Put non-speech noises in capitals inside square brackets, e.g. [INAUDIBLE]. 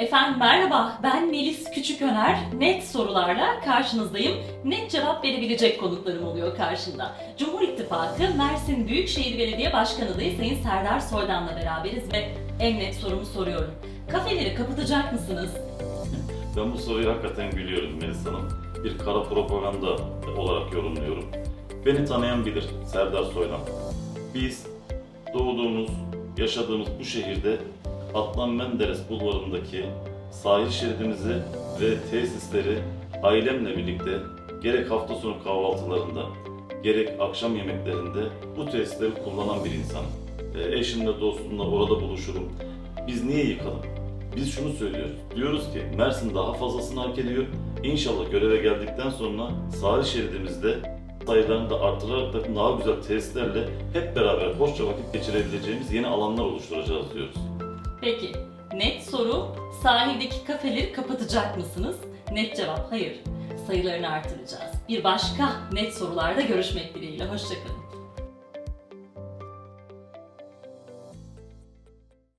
Efendim merhaba, ben Melis Küçüköner. Net sorularla karşınızdayım. Net cevap verebilecek konuklarım oluyor karşında. Cumhur İttifakı Mersin Büyükşehir Belediye Başkanı adayı Sayın Serdar Soydan'la beraberiz ve en net sorumu soruyorum. Kafeleri kapatacak mısınız? [LAUGHS] Ben bu soruyu hakikaten gülüyorum Melis Hanım. Bir kara propaganda olarak yorumluyorum. Beni tanıyan bilir Serdar Soylan. Biz doğduğumuz, yaşadığımız bu şehirde Adnan Menderes bulvarındaki sahil şeridimizi ve tesisleri ailemle birlikte gerek hafta sonu kahvaltılarında gerek akşam yemeklerinde bu tesisleri kullanan bir insan. Eşimle dostumla orada buluşurum. Biz niye yıkalım? Biz şunu söylüyoruz. Diyoruz ki Mersin daha fazlasını hak ediyor. İnşallah göreve geldikten sonra sahil şeridimizde sayılarını da artırarak da daha güzel tesislerle hep beraber hoşça vakit geçirebileceğimiz yeni alanlar oluşturacağız diyoruz. Peki, net soru, sahildeki kafeleri kapatacak mısınız? Net cevap hayır. Sayılarını artıracağız. Bir başka net sorularda görüşmek dileğiyle. Hoşçakalın.